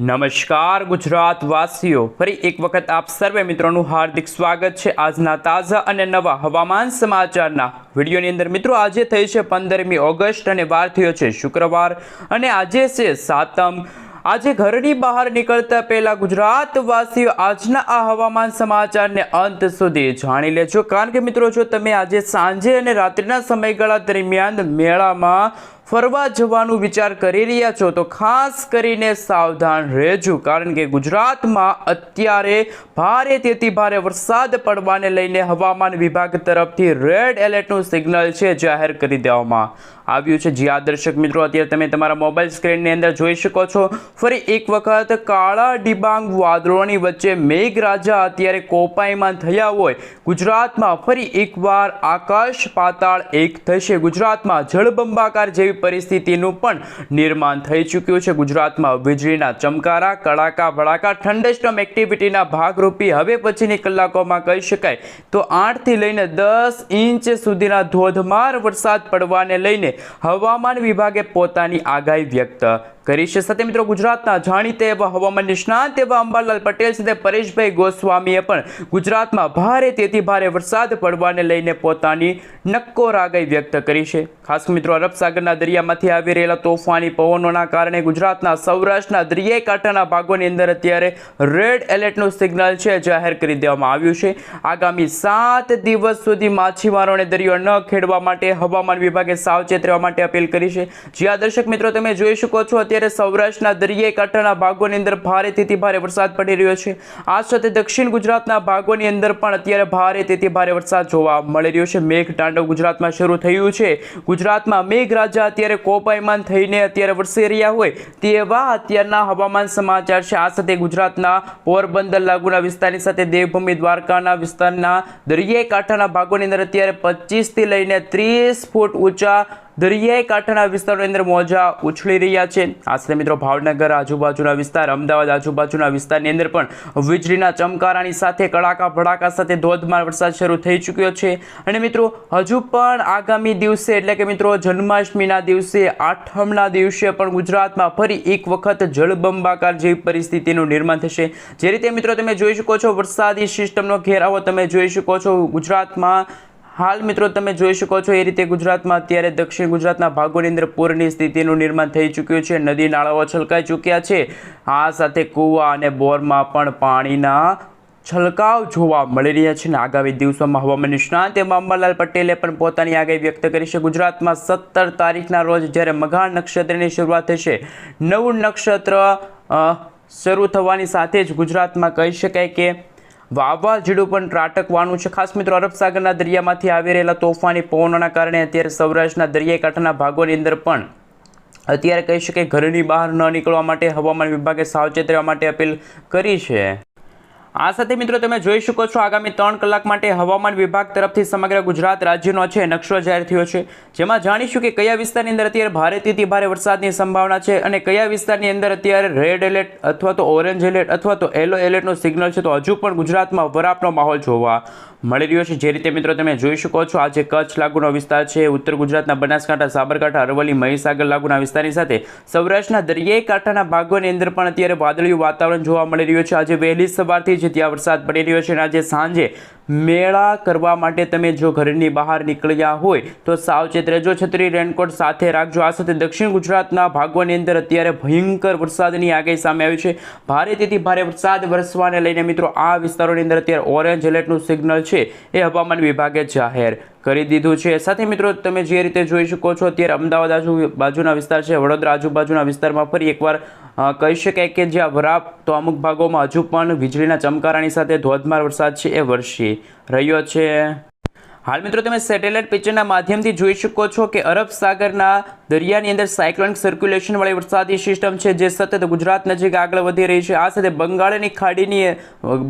નમસ્કાર ગુજરાત વાસીઓ ફરી એક વખત આપ સર્વે મિત્રોનું હાર્દિક સ્વાગત છે. આજના તાજા અને નવા હવામાન સમાચારના વિડીયોની અંદર મિત્રો આજે થઈ છે પંદરમી ઓગસ્ટ અને વાર થયો છે શુક્રવાર. અને આજે છે સાતમ આજે ઘરની બહાર નીકળતા પહેલા ગુજરાતવાસીઓ આજના આ હવામાન સમાચારને અંત સુધી જાણી લેજો. કારણ કે મિત્રો, જો તમે આજે સાંજે અને રાત્રિના સમયગાળા દરમિયાન મેળામાં ફરવા જવાનું વિચાર કરી રહ્યા છો, તો ખાસ કરીને સાવધાન રહેજો. કારણ કે ગુજરાતમાં અત્યારે ભારે તેથી ભારે વરસાદ પડવાને લઈને હવામાન વિભાગ તરફથી રેડ એલર્ટનું સિગ્નલ છે જાહેર કરી દેવામાં આવ્યું છે. જી આ દર્શક મિત્રો, અત્યારે તમે તમારા મોબાઈલ સ્ક્રીનની અંદર જોઈ શકો છો. ફરી એક વખત કાળા ડિબાંગ વાદળોની વચ્ચે મેઘરાજા અત્યારે કોપાઈમાં થયા હોય. ગુજરાતમાં ફરી એકવાર આકાશ પાતાળ એક થશે. ગુજરાતમાં જળબંબાકાર જેવી પરિસ્થિતિનું પણ નિર્માણ થઈ ચૂક્યું છે. ગુજરાતમાં વીજળીના ચમકારા, કડાકા ભડાકા થંડરસ્ટોમ એક્ટિવિટીના ભાગરૂપી હવે પછીની કલાકોમાં કહી શકાય તો આઠથી લઈને દસ ઇંચ સુધીના ધોધમાર વરસાદ પડવાને લઈને હવામાન વિભાગે પોતાની આગાહી વ્યક્ત કરી છે. સાથે મિત્રો ગુજરાતના જાણીતા એવા હવામાન નિષ્ણાંત એવા અંબાલાલ પટેલ સાથે પરેશભાઈ ગોસ્વામીએ પણ ગુજરાતમાં ભારે તેથી ભારે વરસાદ પડવાને લઈને પોતાની નક્કોર આગાહી વ્યક્ત કરી છે. ખાસ મિત્રો અરબ સાગરના દરિયામાંથી આવી રહેલા તોફાની પવનોના કારણે ગુજરાતના સૌરાષ્ટ્રના દરિયાઈ કાંઠાના ભાગોની અંદર અત્યારે રેડ એલર્ટનું સિગ્નલ છે જાહેર કરી દેવામાં આવ્યું છે. આગામી સાત દિવસ સુધી માછીમારોને દરિયો ન ખેડવા માટે હવામાન વિભાગે સાવચેત રહેવા માટે અપીલ કરી છે. જ્યાં દર્શક મિત્રો તમે જોઈ શકો છો અત્યારે સૌરાષ્ટ્રના દરિયાઈ કાંઠાના ભાગોની અંદર ભારેથી ભારે વરસાદ પડી રહ્યો છે. આ સાથે દક્ષિણ ગુજરાતના ભાગોની અંદર પણ અત્યારે ભારે તેથી ભારે વરસાદ જોવા મળી રહ્યો છે. મેઘ તાંડવ ગુજરાતમાં શરૂ થયું છે. ગુજરાતમાં મેઘરાજા અત્યારે કોપાયમાન થઈને અત્યારે વરસી રહ્યા હોય તેવા અત્યારના હવામાન સમાચાર છે. આ સાથે ગુજરાતના પોરબંદર લાગુના વિસ્તારની સાથે દેવભૂમિ દ્વારકાના વિસ્તારના દરિયાઈ કાંઠાના ભાગોની અંદર અત્યારે પચીસથી લઈને ત્રીસ ફૂટ ઊંચા દરિયાઈ કાંઠાના વિસ્તારોની અંદર મોજા ઉછળી રહ્યા છે. આશરે મિત્રો ભાવનગર આજુબાજુના વિસ્તાર, અમદાવાદ આજુબાજુના વિસ્તારની અંદર પણ વીજળીના ચમકારાની સાથે કડાકા ભડાકા સાથે ધોધમાર વરસાદ શરૂ થઈ ચૂક્યો છે. અને મિત્રો, હજુ પણ આગામી દિવસે એટલે કે મિત્રો જન્માષ્ટમીના દિવસે, આઠમના દિવસે પણ ગુજરાતમાં ફરી એક વખત જળબંબાકાર જેવી પરિસ્થિતિનું નિર્માણ થશે. જે રીતે મિત્રો તમે જોઈ શકો છો, વરસાદી સિસ્ટમનો ઘેરાવો તમે જોઈ શકો છો. ગુજરાતમાં હાલ મિત્રો તમે જોઈ શકો છો, એ રીતે ગુજરાતમાં અત્યારે દક્ષિણ ગુજરાતના ભાગોની અંદર પૂરની સ્થિતિનું નિર્માણ થઈ ચૂક્યું છે, નદી નાળાઓ છલકાઈ ચૂક્યા છે. આ સાથે કૂવા અને બોરમાં પણ પાણીના છલકાવ જોવા મળી રહ્યા છે અને આગામી દિવસોમાં હવામાન નિષ્ણાંત અંબાલાલ પટેલે પણ પોતાની આગાહી વ્યક્ત કરી છે. ગુજરાતમાં સત્તર તારીખના રોજ જ્યારે મઘા નક્ષત્રની શરૂઆત થશે, નવું નક્ષત્ર શરૂ થવાની સાથે જ ગુજરાતમાં કહી શકાય કે વાવાઝોડું પણ ત્રાટકવાનું છે. ખાસ મિત્રો, અરબ સાગરના દરિયામાંથી આવી રહેલા તોફાની પવનોના કારણે અત્યારે સૌરાષ્ટ્રના દરિયાઈ કાંઠાના ભાગોની અંદર પણ અત્યારે કહી શકાય ઘરની બહાર ન નીકળવા માટે હવામાન વિભાગે સાવચેત રહેવા માટે અપીલ કરી છે. આ સાથે મિત્રો તમે જોઈ શકો છો આગામી ત્રણ કલાક માટે હવામાન વિભાગ તરફથી સમગ્ર ગુજરાત રાજ્યનો છે, નકશો જાહેર થયો છે. જેમાં જાણીશું કે કયા વિસ્તારની અંદર અત્યારે ભારેથી ભારે વરસાદની સંભાવના છે અને કયા વિસ્તારની અંદર અત્યારે રેડ એલર્ટ અથવા તો ઓરેન્જ એલર્ટ અથવા તો યલો એલર્ટનું સિગ્નલ છે. તો હજુ પણ ગુજરાતમાં વરાપનો માહોલ જોવા મળી રહ્યો છે. જે રીતે મિત્રો તમે જોઈ શકો છો આજે કચ્છ લાગુનો વિસ્તાર છે ઉત્તર ગુજરાતના બનાસકાંઠા, સાબરકાંઠા, અરવલ્લી, મહીસાગર લાગુના વિસ્તારની સાથે સૌરાષ્ટ્રના દરિયાઈ કાંઠાના ભાગોની અંદર પણ અત્યારે વાદળિયું વાતાવરણ જોવા મળી રહ્યું છે. આજે વહેલી સવારથી જ ત્યાં વરસાદ પડી રહ્યો છે અને આજે સાંજે મેળા કરવા માટે તમે જો ઘરની બહાર નીકળ્યા હોય, તો સાવચેત રહેજો. છત્રી રેનકોટ સાથે રાખજો. આ સાથે દક્ષિણ ગુજરાતના ભાગોની અંદર અત્યારે ભયંકર વરસાદની આગાહી સામે આવી છે. ભારે તેથી ભારે વરસાદ વરસવાને લઈને મિત્રો, આ વિસ્તારોની અંદર અત્યારે ઓરેન્જ એલર્ટનું સિગ્નલ છે એ હવામાન વિભાગે જાહેર કરી દીધું છે. સાથે મિત્રો, તમે જે રીતે જોઈ શકો છો, અત્યારે અમદાવાદ આજુ બાજુના વિસ્તાર છે, વડોદરા આજુબાજુના વિસ્તારમાં ફરી એકવાર કહી શકાય કે જ્યાં વરાપ તો અમુક ભાગોમાં હજુ પણ વીજળીના ચમકારાની સાથે ધોધમાર વરસાદ છે એ વરસી રહ્યો છે. હાલ મિત્રો તમે સેટેલાઇટ પિક્ચરના માધ્યમથી જોઈ શકો છો કે અરબ સાગરના દરિયાની અંદર સાયક્લોનિક સર્ક્યુલેશનવાળી વરસાદી સિસ્ટમ છે, જે સતત ગુજરાત નજીક આગળ વધી રહી છે. આ સાથે બંગાળની ખાડીની,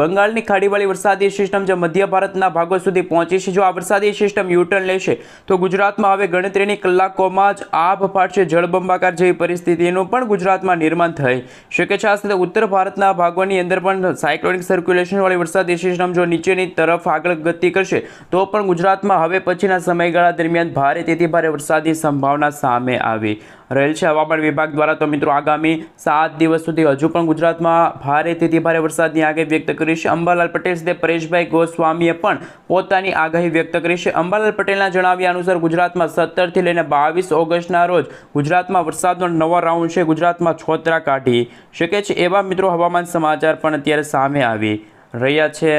બંગાળની ખાડીવાળી વરસાદી સિસ્ટમ જે મધ્ય ભારતના ભાગો સુધી પહોંચી છે, જો આ વરસાદી સિસ્ટમ યુટર્ન લેશે, તો ગુજરાતમાં હવે ગણતરીની કલાકોમાં જ આભ ફાટશે જળબંબાકાર જેવી પરિસ્થિતિનું પણ ગુજરાતમાં નિર્માણ થઈ શકે છે. આ સાથે ઉત્તર ભારતના ભાગોની અંદર પણ સાયક્લોનિક સર્ક્યુલેશન વાળી વરસાદી સિસ્ટમ જો નીચેની તરફ આગળ ગતિ કરશે, તો પણ ગુજરાતમાં હવે પછીના સમયગાળા દરમિયાન ભારે તેથી ભારે વરસાદની સંભાવના સામે આવી રહેલ છે. હવામાન વિભાગ દ્વારા તો મિત્રો આગામી સાત દિવસ સુધી હજુ પણ ગુજરાતમાં ભારે તેથી ભારે વરસાદની આગાહી વ્યક્ત કરી છે. અંબાલાલ પટેલ સાથે પરેશભાઈ ગોસ્વામીએ પણ પોતાની આગાહી વ્યક્ત કરી છે. અંબાલાલ પટેલના જણાવ્યા અનુસાર ગુજરાતમાં સત્તરથી લઈને બાવીસ ઓગસ્ટના રોજ ગુજરાતમાં વરસાદનો નવો રાઉન્ડ છે. ગુજરાતમાં છોતરા કાઢી શકે છે એવા મિત્રો હવામાન સમાચાર પણ અત્યારે સામે આવી રહ્યા છે.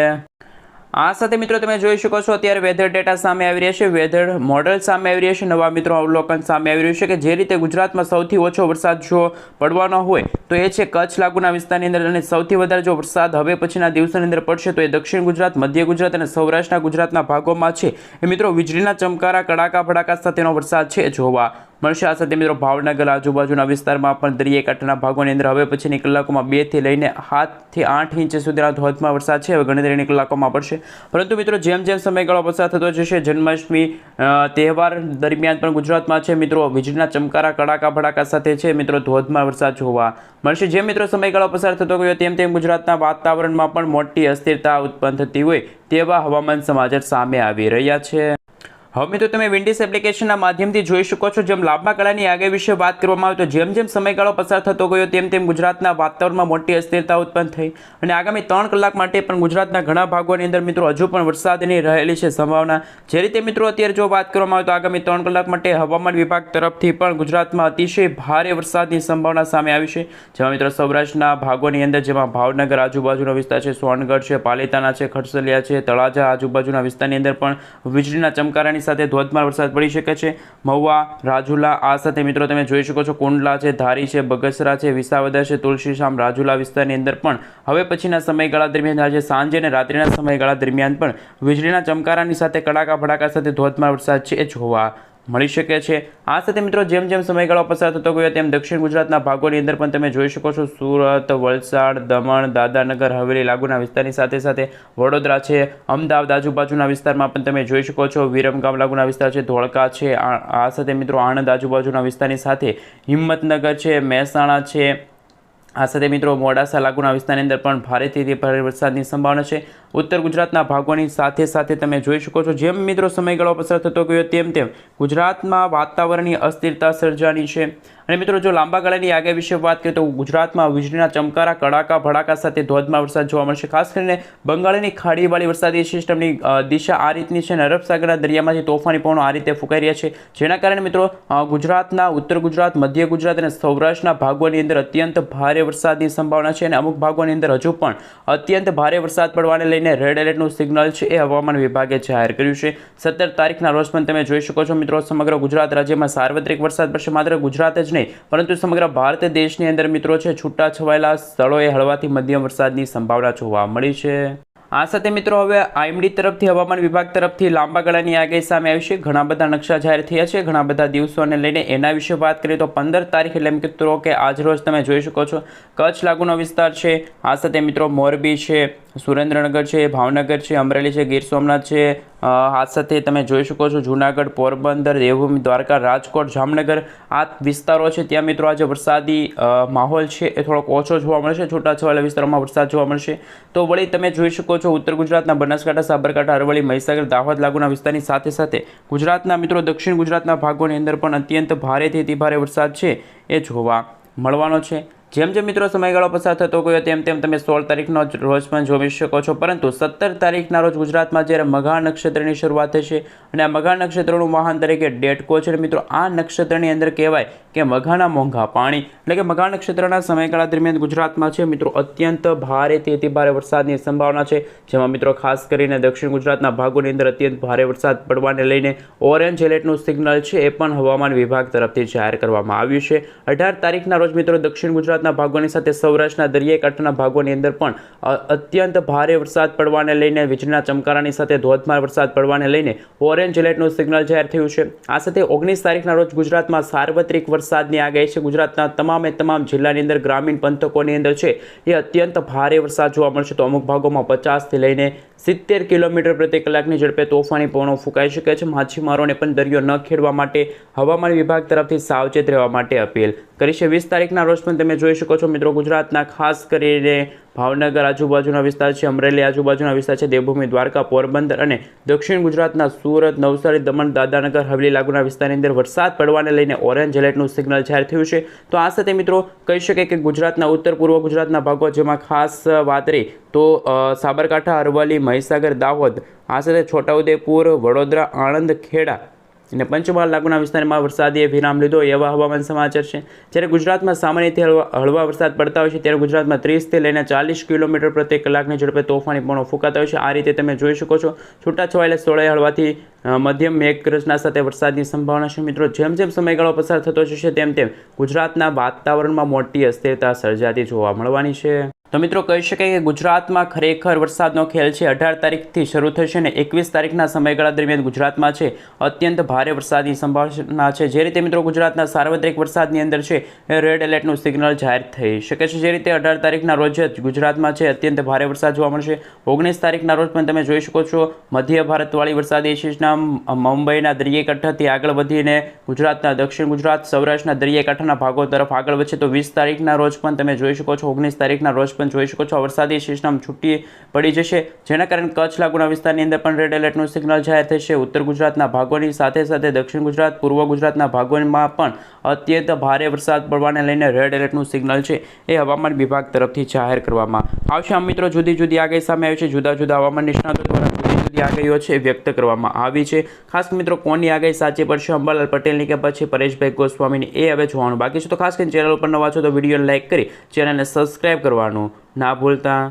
આ સાથે મિત્રો તમે જોઈ શકો છો અત્યારે વેધર ડેટા સામે આવી રહ્યા છે. વેધર મોડલ સામે આવી રહ્યા છે. નવા મિત્રો અવલોકન સામે આવી રહ્યું છે કે જે રીતે ગુજરાતમાં સૌથી ઓછો વરસાદ જો પડવાનો હોય તો એ છે કચ્છ લાગુના વિસ્તારની અંદર અને સૌથી વધારે જો વરસાદ હવે પછીના દિવસોની અંદર પડશે તો એ દક્ષિણ ગુજરાત, મધ્ય ગુજરાત અને સૌરાષ્ટ્રના ગુજરાતના ભાગોમાં છે. એ મિત્રો વીજળીના ચમકારા, કડાકા, ફડાકા સાથેનો વરસાદ છે જોવા મળશે. આ સાથે મિત્રો ભાવનગર આજુબાજુના વિસ્તારમાં પણ દરિયાકાંઠાના ભાગોની અંદર હવે પછીની કલાકોમાં બેથી લઈને સાતથી આઠ ઇંચ સુધીના ધોધમાં વરસાદ છે. હવે ગણતરીની કલાકોમાં પડશે. પરંતુ મિત્રો જેમ જેમ સમયગાળો પસાર થતો જશે, જન્માષ્ટમી તહેવાર દરમિયાન પણ ગુજરાતમાં છે મિત્રો વીજળીના ચમકારા, કડાકા, ભડાકા સાથે છે મિત્રો ધોધમાં વરસાદ જોવા મળશે. જેમ મિત્રો સમયગાળો પસાર થતો ગયો તેમ તેમ ગુજરાતના વાતાવરણમાં પણ મોટી અસ્થિરતા ઉત્પન્ન થતી હોય તેવા હવામાન સમાચાર સામે આવી રહ્યા છે. હવે મિત્રો, તમે વિન્ડિસ એપ્લિકેશનના માધ્યમથી જોઈ શકો છો, જેમ લાંબા ગાળાની આગાહી વિશે વાત કરવામાં આવે તો જેમ જેમ સમયગાળો પસાર થતો ગયો, તેમ તેમ ગુજરાતના વાતાવરણમાં મોટી અસ્થિરતા ઉત્પન્ન થઈ. અને આગામી ત્રણ કલાક માટે પણ ગુજરાતના ઘણા ભાગોની અંદર મિત્રો, હજુ પણ વરસાદની રહેલી છે સંભાવના. જે રીતે મિત્રો, અત્યારે જો વાત કરવામાં આવે તો આગામી ત્રણ કલાક માટે હવામાન વિભાગ તરફથી પણ ગુજરાતમાં અતિશય ભારે વરસાદની સંભાવના સામે આવી છે. જેમાં મિત્રો, સૌરાષ્ટ્રના ભાગોની અંદર, જેમાં ભાવનગર આજુબાજુનો વિસ્તાર છે, સોનગઢ છે, પાલિતાણા છે, ખડસલિયા છે, તળાજા આજુબાજુના વિસ્તારની અંદર પણ વીજળીના ચમકારાની સાથે ધોધમાર વરસાદ પડી શકે છે. મહુવા, રાજુલા, આ સાથે મિત્રો તમે જોઈ શકો છો, કુંડલા છે, ધારી છે, બગસરા છે, વિસાવદર છે તુલસીશામ રાજુલા વિસ્તારની અંદર પણ હવે પછીના સમયગાળા દરમિયાન આજે સાંજે અને રાત્રિના સમયગાળા દરમિયાન પણ વીજળીના ચમકારાની સાથે કડાકા ભડાકા સાથે ધોધમાર વરસાદ છે એ જોવા મળી શકે છે. આ સાથે મિત્રો જેમ જેમ સમયગાળો પસાર થતો ગયો તેમ દક્ષિણ ગુજરાતના ભાગોની અંદર પણ તમે જોઈ શકો છો સુરત, વલસાડ, દમણ દાદાનગર હવેલી, લાગુના વિસ્તારની સાથે સાથે વડોદરા છે, અમદાવાદ આજુબાજુના વિસ્તારમાં પણ તમે જોઈ શકો છો વિરમગામ લાગુના વિસ્તાર છે, ધોળકા છે આ સાથે મિત્રો આણંદ આજુબાજુના વિસ્તારની સાથે હિંમતનગર છે, મહેસાણા છે. આ સાથે મિત્રો મોડાસા લાગુના વિસ્તારની અંદર પણ ભારેથી ભારે વરસાદની સંભાવના છે. ઉત્તર ગુજરાતના ભાગોની સાથે સાથે તમે જોઈ શકો છો, જેમ મિત્રો સમયગાળો પસાર થતો ગયો, તેમ તેમ ગુજરાતમાં વાતાવરણની અસ્થિરતા સર્જાની છે. અને મિત્રો, જો લાંબા ગાળાની આગાહી વિશે વાત કરીએ તો ગુજરાતમાં વીજળીના ચમકારા, કડાકા, ભડાકા સાથે ધોધમાર વરસાદ જોવા મળશે. ખાસ કરીને બંગાળની ખાડીવાળી વરસાદી સિસ્ટમની દિશા આ રીતની છે. અને અરબસાગરના દરિયામાંથી તોફાની પવનો આ રીતે ફૂંકાઈ રહ્યા છે. જેના કારણે મિત્રો ગુજરાતના ઉત્તર ગુજરાત, મધ્ય ગુજરાત અને સૌરાષ્ટ્રના ભાગોની અંદર અત્યંત ભારે વરસાદની સંભાવના છે. અને અમુક ભાગોની અંદર હજુ પણ અત્યંત ભારે વરસાદ પડવાને લઈને રેડ એલર્ટનું સિગ્નલ છે એ હવામાન વિભાગે જાહેર કર્યું છે. સત્તર તારીખના રોજ પણ તમે જોઈ શકો છો મિત્રો, સમગ્ર ગુજરાત રાજ્યમાં સાર્વત્રિક વરસાદ પડશે. માત્ર ગુજરાત જ નહીં, પરંતુ સમગ્ર ભારત દેશની અંદર મિત્રો છે છૂટા છવાયેલા સ્થળોએ હળવાથી મધ્યમ વરસાદની સંભાવના જોવા મળી છે. આ સાથે મિત્રો, હવે આઈએમડી તરફથી, હવામાન વિભાગ તરફથી લાંબા ગાળાની આગાહી સામે આવી છે. ઘણા બધા નકશા જાહેર થયા છે. ઘણા બધા દિવસોને લઈને એના વિશે વાત કરીએ તો પંદર તારીખે એટલે મિત્રો કે આજ રોજ તમે જોઈ શકો છો. કચ્છ લાગુનો વિસ્તાર છે. આ સાથે મિત્રો, મોરબી છે, સુરેન્દ્રનગર છે, ભાવનગર છે, અમરેલી છે, ગીર સોમનાથ છે. આ સાથે તમે જોઈ શકો છો જૂનાગઢ, પોરબંદર, દેવભૂમિ, દ્વારકા, રાજકોટ, જામનગર. આ વિસ્તારો છે. ત્યાં મિત્રો આજે વરસાદી માહોલ છે. એ થોડોક ઓછો જોવા મળશે. છૂટાછવાયા વિસ્તારોમાં વરસાદ જોવા મળશે. તો વળી તમે જોઈ શકો છો ઉત્તર ગુજરાતના બનાસકાંઠા, સાબરકાંઠા, અરવલ્લી, મહીસાગર, દાહોદ લાગુના વિસ્તારની સાથે સાથે ગુજરાતના મિત્રો દક્ષિણ ગુજરાતના ભાગોની અંદર પણ અત્યંત ભારેથી અતિ ભારે વરસાદ છે એ જોવા મળવાનો છે. જેમ જેમ મિત્રો સમયગાળો પસાર થતો ગયો તેમ તેમ તમે સોળ તારીખનો રોજ પણ જોઈ શકો છો. પરંતુ સત્તર તારીખના રોજ ગુજરાતમાં જ્યારે મઘા નક્ષત્રની શરૂઆત થશે અને આ મઘા નક્ષત્રનું વાહન તરીકે ડેટકો છે મિત્રો, આ નક્ષત્રની અંદર કહેવાય કે મઘાના મોંઘા પાણી. એટલે કે મઘા નક્ષત્રના સમયગાળા દરમિયાન ગુજરાતમાં છે મિત્રો અત્યંત ભારેથી અતિ ભારે વરસાદની સંભાવના છે. જેમાં મિત્રો ખાસ કરીને દક્ષિણ ગુજરાતના ભાગોની અંદર અત્યંત ભારે વરસાદ પડવાને લઈને ઓરેન્જ એલર્ટનું સિગ્નલ છે એ પણ હવામાન વિભાગ તરફથી જાહેર કરવામાં આવ્યું છે. અઢાર તારીખના રોજ મિત્રો દક્ષિણ ગુજરાતના ભાગોની સાથે સૌરાષ્ટ્રના દરિયાઈ કાંઠાના ભાગોની અંદર પણ અત્યંત ભારે વરસાદ પડવાને લઈને, વીજળીના ચમકારાની સાથે ધોધમાર વરસાદ પડવાને લઈને ઓરેન્જ એલર્ટનું સિગ્નલ જાહેર થયું છે. આ સાથે ઓગણીસ તારીખના રોજ ગુજરાતમાં સાર્વત્રિક વરસાદની આગાહી છે. ગુજરાતના તમામે તમામ જિલ્લાની અંદર ગ્રામીણ પંથકોની અંદર છે, એ અત્યંત ભારે વરસાદ જોવા મળશે. તો અમુક ભાગોમાં પચાસથી લઈને સિત્તેર કિલોમીટર પ્રતિ કલાકની ઝડપે તોફાની પવનો ફૂંકાઈ શકે છે. માછીમારોને પણ દરિયો ન ખેડવા માટે હવામાન વિભાગ તરફથી સાવચેત રહેવા માટે અપીલ કરી છે. વીસ તારીખના રોજ પણ તમે જોઈ જોઈ શકો છો મિત્રો ગુજરાતના ખાસ કરીને ભાવનગર આજુબાજુના વિસ્તાર છે, અમરેલી આજુબાજુના વિસ્તાર છે, દેવભૂમિ, દ્વારકા, પોરબંદર અને દક્ષિણ ગુજરાતના સુરત, નવસારી, દમણ દાદાનગર હવેલી લાગુના વિસ્તારની અંદર વરસાદ પડવાને લઈને ઓરેન્જ એલર્ટનું સિગ્નલ જાહેર થયું છે. તો આ સાથે મિત્રો કહી શકાય કે ગુજરાતના ઉત્તર, પૂર્વ ગુજરાતના ભાગો જેમાં ખાસ વાત રહી તો સાબરકાંઠા, અરવલ્લી, મહીસાગર, દાહોદ, આ સાથે છોટાઉદેપુર, વડોદરા, આણંદ, ખેડા અને પંચમહાલ લાગુના વિસ્તારમાં વરસાદીએ વિરામ લીધો એવા હવામાન સમાચાર છે. જ્યારે ગુજરાતમાં સામાન્યથી હળવા વરસાદ પડતા હોય છે, ત્યારે ગુજરાતમાં ત્રીસથી લઈને ચાલીસ કિલોમીટર પ્રતિ કલાકની ઝડપે તોફાની પણ ફૂંકાતા હોય છે. આ રીતે તમે જોઈ શકો છો, છૂટાછવાયેલા સ્થળે હળવાથી મધ્યમ મેઘગર્જના સાથે વરસાદની સંભાવના છે. મિત્રો, જેમ જેમ સમયગાળો પસાર થતો જશે, તેમ તેમ ગુજરાતના વાતાવરણમાં મોટી અસ્થિરતા સર્જાતી જોવા મળવાની છે. તો મિત્રો કહી શકાય કે ગુજરાતમાં ખરેખર વરસાદનો ખેલ છે. અઢાર તારીખથી શરૂ થશે અને એકવીસ તારીખના સમયગાળા દરમિયાન ગુજરાતમાં છે. અત્યંત ભારે વરસાદની સંભાવના છે. જે રીતે મિત્રો ગુજરાતના સાર્વત્રિક વરસાદની અંદર છે રેડ એલર્ટનું સિગ્નલ જાહેર થઈ શકે છે. જે રીતે અઢાર તારીખના રોજ જ ગુજરાતમાં છે, અત્યંત ભારે વરસાદ જોવા મળશે. ઓગણીસ તારીખના રોજ પણ તમે જોઈ શકો છો, મધ્ય ભારતવાળી વરસાદી સિસ્ટમ મુંબઈના દરિયાકાંઠાથી આગળ વધીને ગુજરાતના દક્ષિણ ગુજરાત, સૌરાષ્ટ્રના દરિયાકાંઠાના ભાગો તરફ આગળ વધશે. તો વીસ તારીખના રોજ પણ તમે જોઈ શકો છો, ઓગણીસ તારીખના રોજ પણ જોઈ શકો છો. વરસાદી સિસ્ટમ છૂટી પડી જશે, જેના કારણે કચ્છ લાગુના વિસ્તારની અંદર પણ રેડ એલર્ટનું સિગ્નલ જાહેર થશે. ઉત્તર ગુજરાતના ભાગોની સાથે સાથે દક્ષિણ ગુજરાત, પૂર્વ ગુજરાતના ભાગોમાં પણ અત્યંત ભારે વરસાદ પડવાને લઈને રેડ એલર્ટનું સિગ્નલ છે એ હવામાન વિભાગ તરફથી જાહેર કરવામાં આવશે. આમ મિત્રો જુદી જુદી આગાહી સામે આવી છે. જુદા જુદા હવામાન નિષ્ણાતો દ્વારા જુદી આગાહીઓ છે વ્યક્ત કરવામાં આવી છે. ખાસ મિત્રો, કોની આગાહી સાચી પડશે? અંબાલાલ પટેલની કે પછી પરેશભાઈ ગોસ્વામીની? એ હવે જોવાનું બાકી છે. તો ખાસ કરીને ચેનલ ઉપર નવા છો તો વિડીયોને લાઇક કરી, ચેનલને સબસ્ક્રાઇબ કરવાનું ના ભૂલતા.